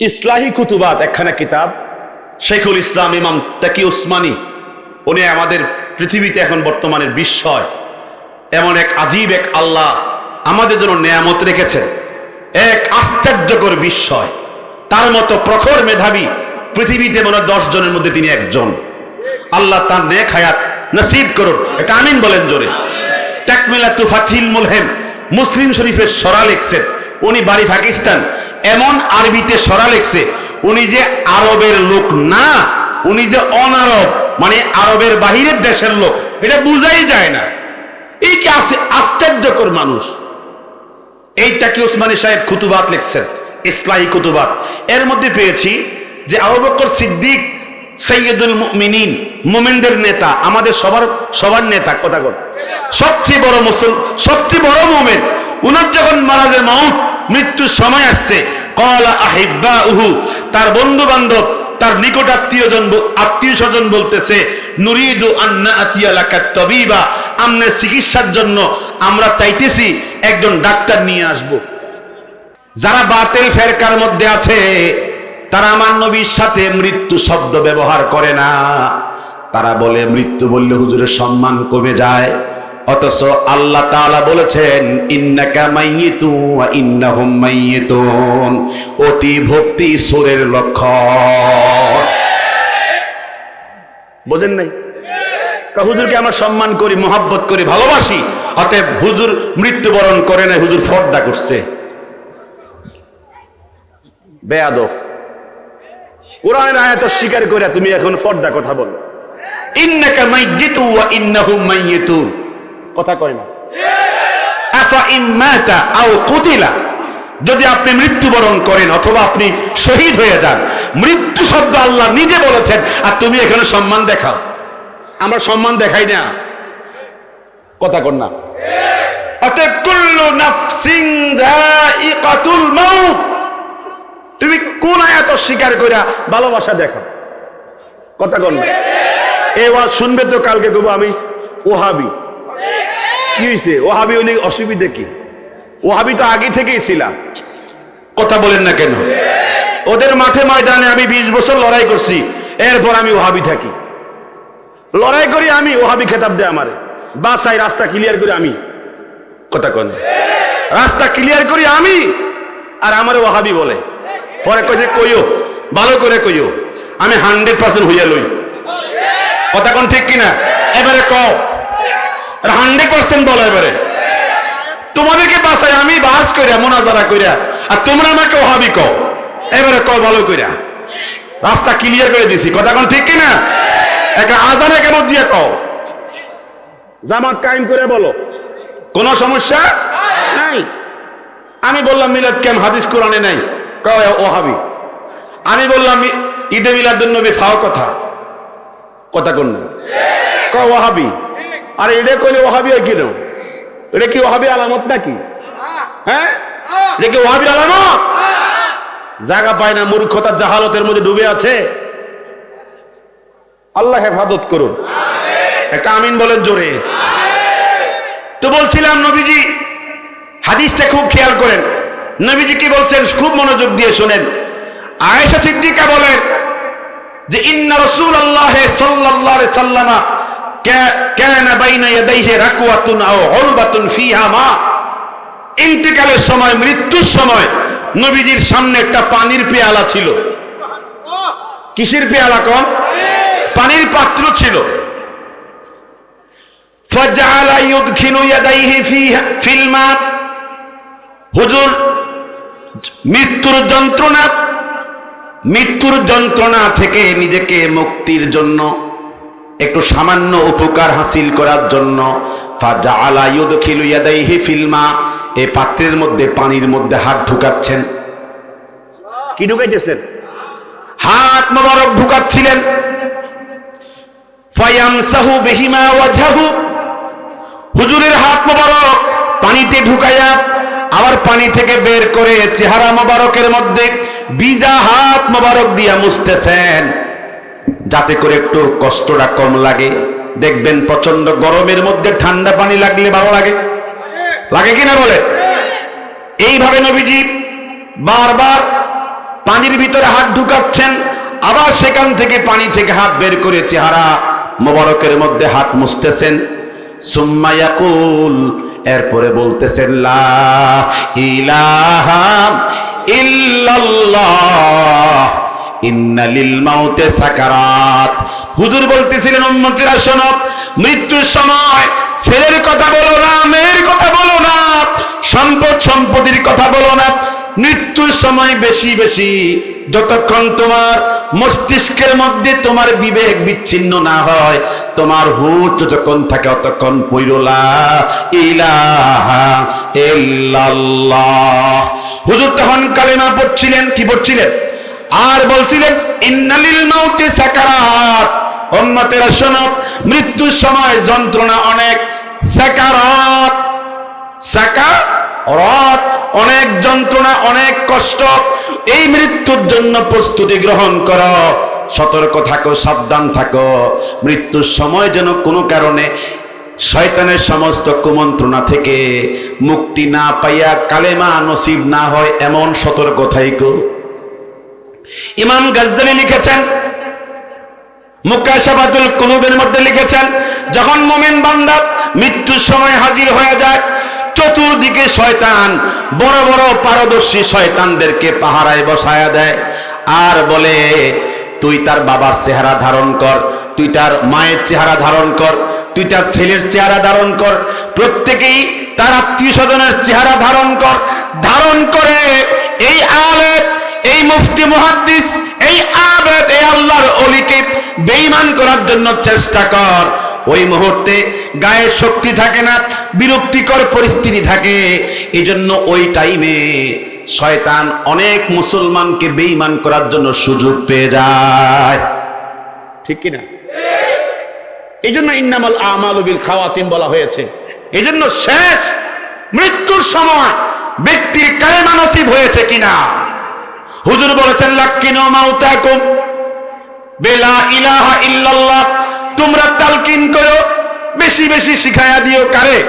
ইসলাহি কুতুবাত, একখানা কিতাব। শেখুল ইসলাম ইমাম তাকি উসমানী, উনি আমাদের পৃথিবীতে এখন বর্তমানের বিস্ময়। এমন এক আজীব এক আল্লাহ আমাদের জন্য নেয়ামত রেখেছেন। এক আশ্চর্যকর বিস্ময়। তার মতো প্রখর মেধাবী পৃথিবীতে মনে দশ জনের মধ্যে তিনি একজন। আল্লাহ তার নেক হায়াত নসিব করুন। এটা আমিন বলেন জোরে। তাকমিলা তুফাথিল মুলহেম, মুসলিম শরীফের সরা লিখছেন। উনি বাড়ি পাকিস্তান। এমন আরবিতে সরা লেখছে, উনি যে আরবের লোক না, উনি যে অনারব মানে আরবের বাহিরের দেশের লোক, এটা বুঝাই যায় না। এই কি আছে আশ্চর্যকর মানুষ। এইটাকে ওসমানী সাহেব খুতুবাত লিখছেন? ইসলাহী কুতুবাত এর মধ্যে পেয়েছি যে আবু বকর সিদ্দিক সৈয়দুল মুমিনিন, মোমেনদের নেতা, আমাদের সবার সবার নেতা, কথা কর সবচেয়ে বড় মুসল সবচেয়ে বড় মোমেন। উনার যখন মারাজে মাউত মৃত্যুর সময় আসছে। কলা আহিব্বা উহু তার বন্ধু বান্ধব তার নিকট আত্মীয় আত্মীয় স্বজন বলতেছে, নুরিদু আন্না আতিয়া লাকাত তবিবা আমনের চিকিৎসার জন্য আমরা চাইতেছি একজন ডাক্তার নিয়ে আসব। যারা বাতিল ফেরকার মধ্যে আছে, তারা আমার নবীর সাথে মৃত্যু শব্দ ব্যবহার করে না। তারা বলে, মৃত্যু বললে হুজুরের সম্মান কমে যায়। অথচ আল্লাহ তাআলা বলেছেন, ইন্নাকা মাইয়িতু ওয়া ইন্নাহুম মাইয়িতুন। অতি ভক্তি সুরের লক্ষণ। বোঝেন নাই? হুজুরকে আমরা সম্মান করি, মহাব্বত করি, ভালোবাসি, অতএব হুজুর মৃত্যুবরণ করে নাই, হুজুর ফর্দা করছে। বেয়াদব। কোরআনের আয়াত স্বীকার করে তুমি এখন ফর্দা কথা বলো। ইন্নাকা মাইয়িতু ওয়া ইন্নাহুম মাইয়িতুন। কথা কয় না। আফা ইম্মাতা আও কুতিলা। যদি আপনি মৃত্যুবরণ করেন অথবা আপনি শহীদ হয়ে যান, মৃত্যু শব্দ আল্লাহ নিজে বলেছেন, আর তুমি এখানে সম্মান দেখাও। আমরা সম্মান দেখাই না। কথা কর না। অতএব তুমি কোন আয়াত স্বীকার কইরা ভালোবাসা দেখো? কথা কর না। শুনবে তো কালকে কব আমি ওহাবি। কি হয়েছে ওহাবি হইলে অসুবিধে কি? ওহাবি তো আগে থেকেই ছিলাম। কথা বলেন না কেন? ওদের মাঠে ময়দানে আমি বিশ বছর লড়াই করছি, এরপর আমি ওহাবি থাকি। লড়াই করি আমি ওহাবি খেতাব দে আমারে। বাসাই রাস্তা ক্লিয়ার করি আমি। কথা কন। রাস্তা ক্লিয়ার করি আমি, আর আমারে ওহাবি বলে। পরে কইছে, কইও, ভালো করে কইও। আমি হান্ড্রেড পার্সেন্ট হইয়া লই। কথা কোন ঠিক কিনা? এবারে কও হান্ড্রেড পার্সেন্ট বলো এবারে। তোমাদেরকে বাসায় আমি বাস কইরা, মোনাজারা কইরা, আর তোমরা আমাকে ওহাবি কও। এবারে কও ভালো কইরা। রাস্তা ক্লিয়ার করে দিছি। কথা কোন ঠিক কিনা? একটা আজানে কেমন দিয়ে কও? জামাত কায়েম করে বলো। কোন সমস্যা? নাই। আমি বললাম, মিলাদ কেম হাদিস কোরআনে নাই। কয় ওহাবি আমি বললাম ঈদে মিলাদুন নবী ফাও কথা। কথা কোন কয় ওহাবি আর এটা কইলে ওহাবি কি না এটা কি ওহাবি আলামত নাকি? হ্যাঁ? এটা কি ওহাবি আলামত? জায়গা পায় না মূর্খতার জাহালতের মধ্যে ডুবে আছে। আল্লাহ হেফাজত করুন। একটা আমিন বলেন জোরে। তো বলছিলাম, নবীজি, হাদিসটা খুব খেয়াল করেন। নবীজি কি বলছেন? খুব মনোযোগ দিয়ে শোনেন। আয়েশা সিদ্দিকা বলেন যে, ইন্না রাসূলুল্লাহ সাল্লাল্লাহু আলাইহি সাল্লামা ইন্তেকালের সময়, মৃত্যুর সময় নবীজির সামনে একটা পানির পেয়ালা ছিল। কিসের পেয়ালা কম পানির পাত্র ছিল। হুজুর, মৃত্যুর যন্ত্রণা। মৃত্যুর যন্ত্রণা থেকে নিজেকে মুক্তির জন্য একটু সামান্য উপকার হাসিল করার জন্য ফাজাআলা ইউদখিলু ইয়াদাইহি ফিল মা পাত্রের মধ্যে পানির মধ্যে হাত ঢুকাচ্ছেন। কি ঢুকাইতেছেন? হাত মোবারক ঢুকাচ্ছিলেন। ফায়ামসাহু বিহিমা ওয়াজহাহু হুজুরের হাত মোবারক পানিতে ঢুকাইয়া আবার পানি থেকে বের করে চেহারা মোবারকের মধ্যে বিজা হাত মোবারক দিয়া মুছতেছেন। যাতে করে একটু কষ্টটা কম লাগে। দেখবেন প্রচণ্ড গরমের মধ্যে ঠান্ডা পানি লাগলে ভালো লাগে। লাগে কিনা বলে? এইভাবে নবীজি বারবার পানির ভিতরে হাত ঢুকাচ্ছেন, আবার সেখান থেকে পানি থেকে হাত বের করে চেহারা মোবারকের মধ্যে হাত মুছতেছেন। সুম্মা ইয়াকুল, এরপরে বলতেছেন, লা ইলাহা ইল্লাল্লাহ। ইন্না লিল মাউতে সাকারাত। হুজুর বলতেছিলেন, উম্মতিরা শোনো, মৃত্যুর সময় ছেলের কথা বলো না, মেয়ের কথা বলো না, সম্পদ সম্পত্তির কথা বলো না। মৃত্যুর সময় বেশি বেশি, যতক্ষণ তোমার মস্তিষ্কের মধ্যে তোমার বিবেক বিচ্ছিন্ন না হয়, তোমার হুট যতক্ষণ থাকে অতক্ষণ পৈরলা ইলাহা ইল্লাল্লাহ। হুজুর তখন কালেমা পড়ছিলেন, কি পড়ছিলেন? আর বলছিলেন, ইন্নালিল মাউতে সাকারাত। উম্মতেরা শোনো, মৃত্যুর সময় যন্ত্রণা অনেক। সাকারাত সাকারাত, অনেক যন্ত্রণা, অনেক কষ্ট। এই মৃত্যুর জন্য প্রস্তুতি গ্রহণ করো। সতর্ক থাকো, সাবধান থাকো। মৃত্যুর সময় যেন কোনো কারণে শয়তানের সমস্ত কুমন্ত্রণা থেকে মুক্তি না পাইয়া কালেমা নসিব না হয়, এমন সতর্ক থাইকো। ইমাম গাজ্জালি লিখেছেন মুকাশাবাতুল কুলুবের মধ্যে লিখেছেন, যখন মুমিন বান্দা মৃত্যুর সময় হাজির হয়ে যায়, চতুর্দিকে শয়তান, বড় বড় পারদর্শী শয়তানদেরকে পাহারায় বসায়া দেয় আর বলে, তুই তার বাবার চেহারা ধারণ কর, তুই তার মায়ের চেহারা ধারণ কর, তুই তার ছেলের চেহারা ধারণ কর, প্রত্যেকেই তার আত্মীয় স্বজনের চেহারা ধারণ কর। ধারণ করে এই আলেপ এই মুফতি মুহাদ্দিস, এই আবেদ, এই আল্লাহর অলিকে বেঈমান করার জন্য চেষ্টা কর। ওই মুহূর্তে গায়ে শক্তি থাকে না, বিরক্তিকর পরিস্থিতি থাকে। এই জন্য ওই টাইমে শয়তান অনেক মুসলমানকে বেঈমান করার জন্য সুযোগ পেয়ে যায়। ঠিক কিনা? এই জন্য ইন্নামাল আমাল বিল খাওয়াতিম বলা হয়েছে। এই জন্য শেষ মৃত্যুর সময় ব্যক্তির কালেমা নসিব হয়েছে কিনা? হুজুর বলেছেন, লাক্কিনো মাউতাকুম। বেলা ইলাহা ইল্লাল্লাহ। তোমরা তালকিন করো, বেশি বেশি শিখায়া দিও কারে?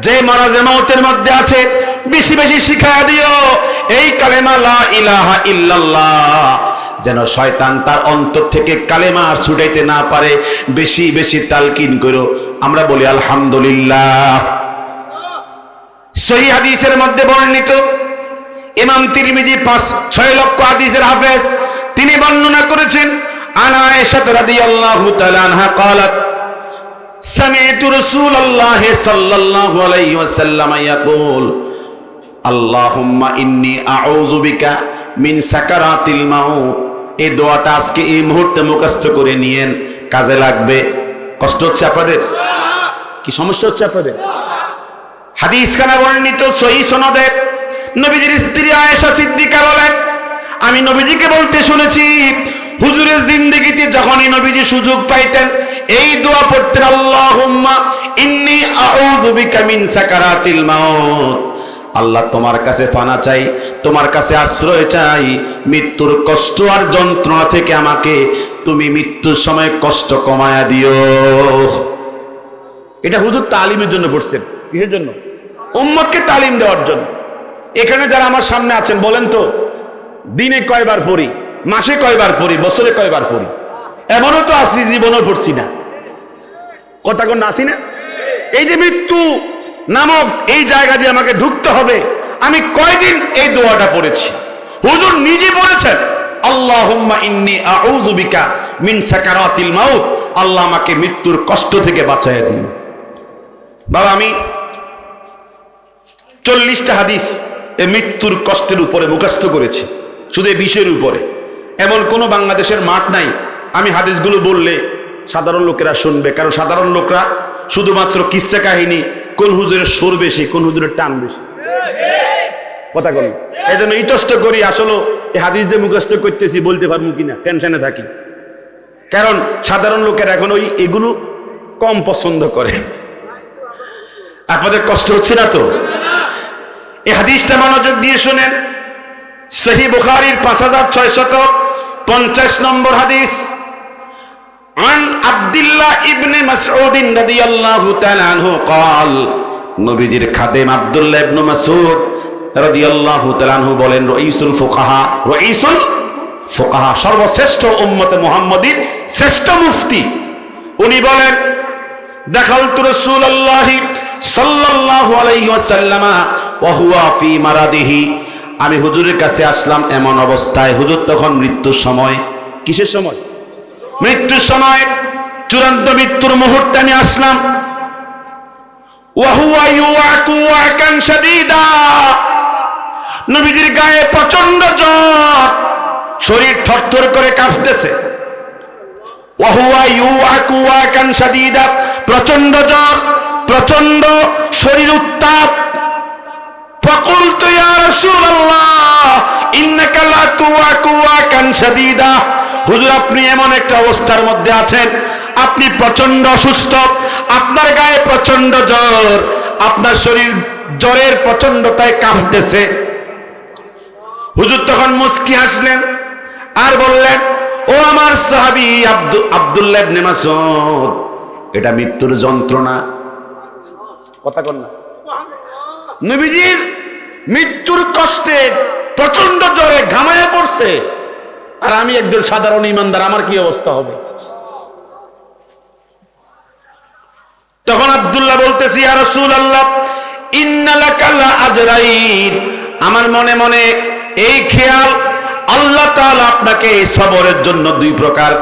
যে মারাজে মাউতের মধ্যে আছে, বেশি বেশি শিখায়া দিও। এই কালেমা লা ইলাহা ইল্লাল্লাহ। যেন শয়তান তার অন্তর থেকে কালেমা আর ছুটাইতে না পারে, বেশি বেশি তালকিন করো। আমরা বলি, আলহামদুলিল্লাহ। সহি হাদিসের মধ্যে বর্ণিত ইমাম তিরমিজি পাঁচ ছয় লক্ষ হাদিসের হাফেজ তিনি বর্ণনা করেছেন আনা আয়েশা রাদিয়াল্লাহু তাআলা আনহা قالت سمعت رسول الله صلى الله عليه وسلم يقول اللهم إني أعوذ بك من سكرات الموت এই দোয়াটা আজকে এই মুহূর্তে মুখস্থ করে নিয়েন কাজে লাগবে কষ্ট হচ্ছে আপনাদের কি সমস্যা হচ্ছে আপনাদের হাদিস খানা বর্ণিত সহি সনদে নবীজির স্ত্রী আয়েশা সিদ্দিকা বলেন আমি নবীজিকে বলতে শুনেছি হুজুরের জিন্দগিতে যখনই নবীজি সুযোগ পাইতেন এই দোয়া পড়তেন আল্লাহুম্মা ইন্নী আউযু বিকা মিন সাকারাতিল মাউত। আল্লাহ তোমার কাছে ফানা চাই তোমার কাছে আশ্রয় চাই মৃত্যুর কষ্ট আর যন্ত্রণা থেকে আমাকে তুমি মৃত্যুর সময় কষ্ট কমায়া দিও। এটা হুজুর তালিমের জন্য পড়ছেন কিসের জন্য? উম্মতকে তালিম দেওয়ার জন্য। এখানে যারা আমার সামনে আছেন, বলেন তো, দিনে কয়বার পড়ি? মাসে কয়বার পড়ি? বছরে কয়বার পড়ি? এমনও তো আসি জীবনও পড়ছি না। কথা কোন আসি না? এই যে মৃত্যু নামক এই জায়গা দিয়ে আমাকে ঢুকতে হবে, আমি কয়দিন এই দোয়াটা পড়েছি? হুজুর নিজে বলেছেন ইন্নি মাউত। আল্লাহ আমাকে মৃত্যুর কষ্ট থেকে বাঁচাইয়া দিন। বাবা, আমি চল্লিশটা হাদিস এ মৃত্যুর কষ্টের উপরে মুখস্থ করেছি, শুধু এই বিষয়ের উপরে। এমন কোনো বাংলাদেশের মাঠ নাই। আমি হাদিসগুলো বললে সাধারণ লোকেরা শুনবে, কারণ সাধারণ লোকরা শুধুমাত্র কিসা কাহিনী, কোন হুজুরের সুর বেশি, কোন হুজুরের টান বেশি। কথা কই এই জন্য ইতস্ত করি, আসলে এই হাদিস দিয়ে মুখস্থ করতেছি, বলতে পারব কিনা, টেনশনে থাকি। কারণ সাধারণ লোকের এখন ওই এগুলো কম পছন্দ করে। আপনাদের কষ্ট হচ্ছে না তো? এই হাদিসটা মনোযোগ দিয়ে শুনেন সহি বুখারির পাঁচ হাজার ছয় শত পঞ্চাশ নম্বর হাদিস عن عبد الله ابن مسعود رضي الله تعالى عنه قال নবীজির খাদেম আব্দুল্লাহ ইবনে মাসউদ রাদিয়াল্লাহু তাআলা আনহু বলেন রাইসুল ফুকাহা রাইসুল ফোকাহা সর্বশ্রেষ্ঠ উম্মতে মুহাম্মদীর শ্রেষ্ঠ মুফতি উনি বলেন দেখালতু রাসূলুল্লাহি সাল্লাল্লাহু আলাইহি ওয়াসাল্লামা ওয়া হুয়া ফি মারাদিহি। আমি হুজুরের কাছে আসলাম এমন অবস্থায়। হুজুর তখন মৃত্যুর সময়। কিসের সময়? মৃত্যুর সময়। চূড়ান্ত মৃত্যুর মুহূর্তে আমি আসলাম। নবীজির গায়ে প্রচণ্ড জ্বর। শরীর থরথর করে কাঁপতেছে। প্রচণ্ড জ্বর প্রচণ্ড শরীর উত্তাপ। فقلت يا رسول الله انك لا تواك واكا شديدا হুজুর আপনি এমন একটা অবস্থার মধ্যে আছেন আপনি প্রচন্ড অসুস্থ আপনার গায়ে প্রচন্ড জ্বর আপনার শরীর জ্বরের প্রচন্ডতায় কাঁপতেছে হুজুর তখন মুস্কি হাসলেন আর বললেন ও আমার সাহাবী আব্দু আব্দুল্লাহ ইবনে মাসউদ এটা মৃত্যুর যন্ত্রণা কথা কন না নবীজির মৃত্যুর কষ্টে প্রচণ্ড জ্বরে ঘামায় পড়ছে। আর আমি একজন সাধারণ ইমানদার, আমার কি অবস্থা হবে? তখন আবদুল্লাহ বলতেছি আর রসুল আল্লাহ আমার মনে মনে এই খেয়াল আল্লাহ আপনাকে এই সবরের জন্য দুই প্রকার,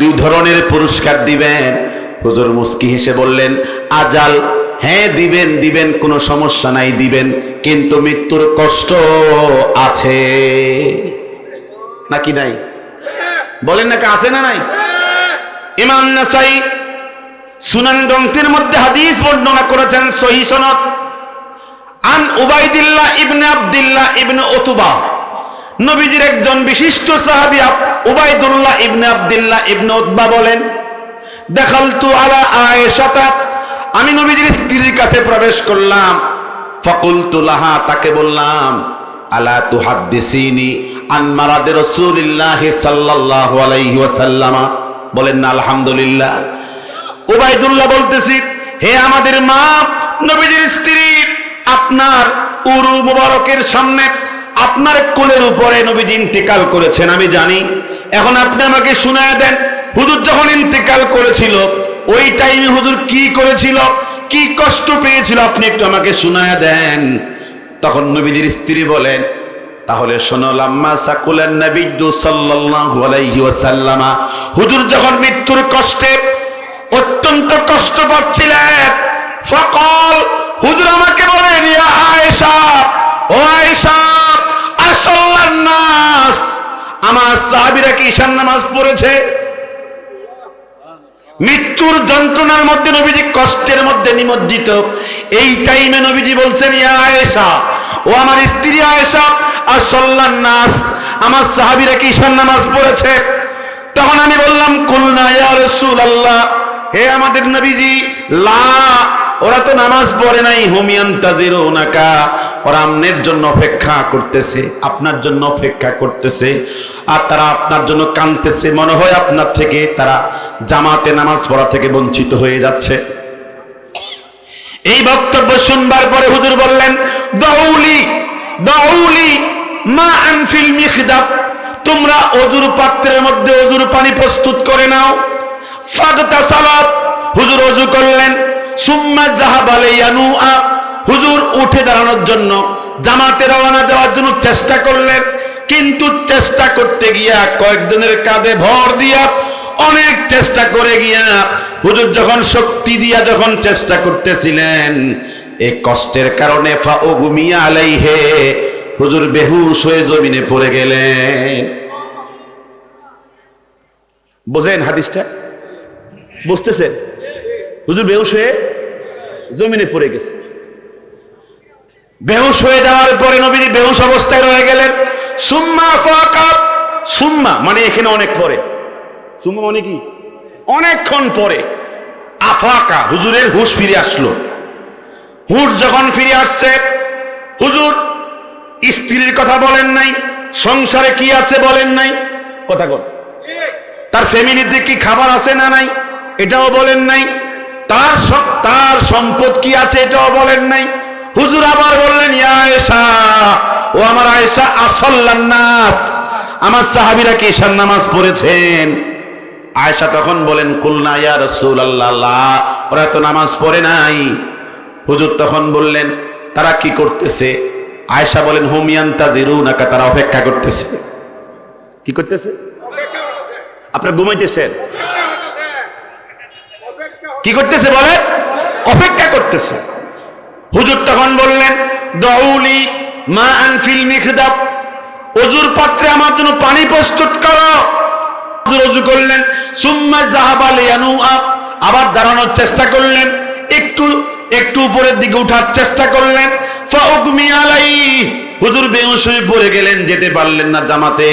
দুই ধরনের পুরস্কার দিবেন। হুজুর মুস্কি হেসে বললেন, আজাল হ্যাঁ দিবেন দিবেন, কোনো সমস্যা নাই, দিবেন, কিন্তু মৃত্যুর কষ্ট আছে। নাকি নাই? বলেন নাকি আছে না নাই? ইমাম নাসাই সুনান গ্রন্থের মধ্যে হাদিস বর্ণনা করেছেন, সহি সনদ। আন উবাইদিল্লাহ ইবনে আব্দুল্লাহ ইবনে ওতুবা নবীজির একজন বিশিষ্ট সাহাবী Ubaidullah ibn Abdullah ibn Utba বলেন, দেখালতু আলা আয়েশাতা আমি নবীজির স্ত্রীর কাছে প্রবেশ করলাম। ফাকুলতু লাহা, তাকে বললাম, আলা তুহাদ্দিসিনি আন মারাদে রাসূলিল্লাহ সাল্লাল্লাহু আলাইহি ওয়াসাল্লাম? বলেন না আলহামদুলিল্লাহ। উবাইদুল্লাহ বলতেছি, হে আমাদের মা, নবীজির স্ত্রী, আপনার উরু মুবারকের সামনে আপনার কোলের উপরে নবীজি ইন্তেকাল করেছেন, আমি জানি। এখন আপনি আমাকে শুনায় দেন, হুজুর যখন ইন্তেকাল করেছিল ওই টাইমে হুজুর কি করেছিল? কি কষ্ট পেয়েছিল? আপনি একটু আমাকে শুনায় দেন। তখন নবীজির স্ত্রী বলেন, তাহলে শোনো, লাম্মা সাকুলেন নবিদ্দু সাল্লাল্লাহু আলাইহি ওয়াসাল্লামা। হুজুর যখন মৃত্যুর কষ্টে অত্যন্ত কষ্ট পাচ্ছিলেন, ফকল হুজুর আমাকে বলেন, ইয়া আয়েশা, ও আয়েশা আসাল্লান নাস। আমার সাহাবীরা কি ঈশান নামাজ পড়েছে? মৃত্যুর যন্ত্রণার মধ্যে নবীজি কষ্টের মধ্যে নিমজ্জিত। এই টাইমে নবীজি বলছেন আয়েশা, ও আমার স্ত্রী আয়েশা, আর সল্লান নাস, আমার সাহাবিরা কি ঈশান নামাজ পড়েছে? তখন আমি বললাম, কুলনা ইয়া রাসূলুল্লাহ, হে আমাদের নবীজি, লা ওরা তো নামাজ পড়ে নাই হুমিয়ান তাজিরু নাকা ওরা আমনের জন্য অপেক্ষা করতেছে, আপনার জন্য অপেক্ষা করতেছে, আর তারা আপনার জন্য কাঁদতেছে। মনে হয় আপনার থেকে তারা জামাতে নামাজ পড়া থেকে বঞ্চিত হয়ে যাচ্ছে। এই বক্তব্য শুনবার পরে হুজুর বললেন, দাউলি দাউলি মা আনফিল মিখদাব। তোমরা অজুর পাত্রের মধ্যে অজুর পানি প্রস্তুত করে নাও। ফাগতা সালাত হুজুর অজু করলেন। সুম্মা জাহাব আলাইয়ানুআ হুজুর উঠে দাঁড়ানোর জন্য জামাতে রওনা দেওয়ার জন্য চেষ্টা করলেন, কিন্তু চেষ্টা করতে গিয়া কয়েকজনের কাঁধে ভর দিয়া অনেক চেষ্টা করে গিয়া হুজুর যখন শক্তি দিয়া যখন চেষ্টা করতেছিলেন এই কষ্টের কারণে ফা ও ঘুমিয়া আলাইহে হুজুর বেহুশ হয়ে জমিনে পড়ে গেলেন। বোঝেন হাদিসটা? বুঝতেছেন? হুজুর বেহুশ হয়ে জমিনে পড়ে গেছে। বেহুশ হয়ে যাওয়ার পরে নবীজি বেহুশ অবস্থায় রয়ে গেলেন। সুম্মা ফাকা, সুম্মা মানে এখানে অনেক পরে। সুম্মা মানে কি? অনেকক্ষণ পরে। আফাকা, হুজুরের হুশ ফিরে আসলো। হুশ যখন ফিরে আসছে, হুজুর স্ত্রীর কথা বলেন নাই, সংসারে কি আছে বলেন নাই, কথা কর তার ফ্যামিলির ফ্যামিলিতে কি খাবার আছে না নাই, এটাও বলেন নাই। তার তার সম্পদ কি আছে এটাও বলেন নাই। হুজুর আবার বললেন আয়েশা, ও আমার আয়েশা, আসল্লান নাস। আমার সাহাবিরা কি ঈশান নামাজ পড়েছেন? আয়েশা তখন বলেন, কুলনা ইয়া রসুল আল্লাহ, ওরা তো নামাজ পড়ে নাই। হুজুর তখন বললেন, তারা কি করতেছে? আয়েশা বলেন হুমিয়ান তাজিরু নাকা তারা অপেক্ষা করতেছে। কি করতেছে? আপনারা ঘুমাইতেছেন? কি করতেছে বলে? অপেক্ষা করতেছে। হুজুর তখন বললেন দৌলি মা আনফিল মিখদাব অজুর পাত্রে আমার জন্য পানি প্রস্তুত করো। অজু করলেন, সুম্মা জাহাবা লিয়ানু আপ আবার দাঁড়ানোর চেষ্টা করলেন, একটু একটু উপরের দিকে উঠার চেষ্টা করলেন, ফাউগমি আলাই। হুজুর বেহুশ হয়ে পড়ে গেলেন, যেতে পারলেন না জামাতে।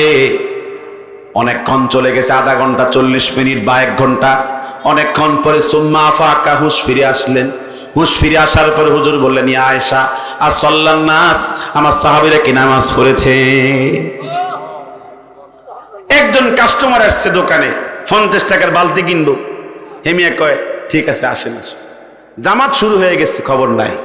অনেকক্ষণ চলে গেছে, আধা ঘণ্টা চল্লিশ মিনিট বা এক ঘণ্টা। অনেকক্ষণ পরে সুম্মা আফাকা, হুশ ফিরে আসলেন। হুশ ফিরে আসার পরে হুজুর বললেন, ইয়া আয়েশা, আর সল্লান নাস, আমার সাহাবিরা কি নামাজ পড়েছে? একজন কাস্টমার আসছে দোকানে, পঞ্চাশ টাকার বালতি কিনবো। হেমিয়া কয়, ঠিক আছে, আসেন, আসুন। জামাত শুরু হয়ে গেছে, খবর নাই।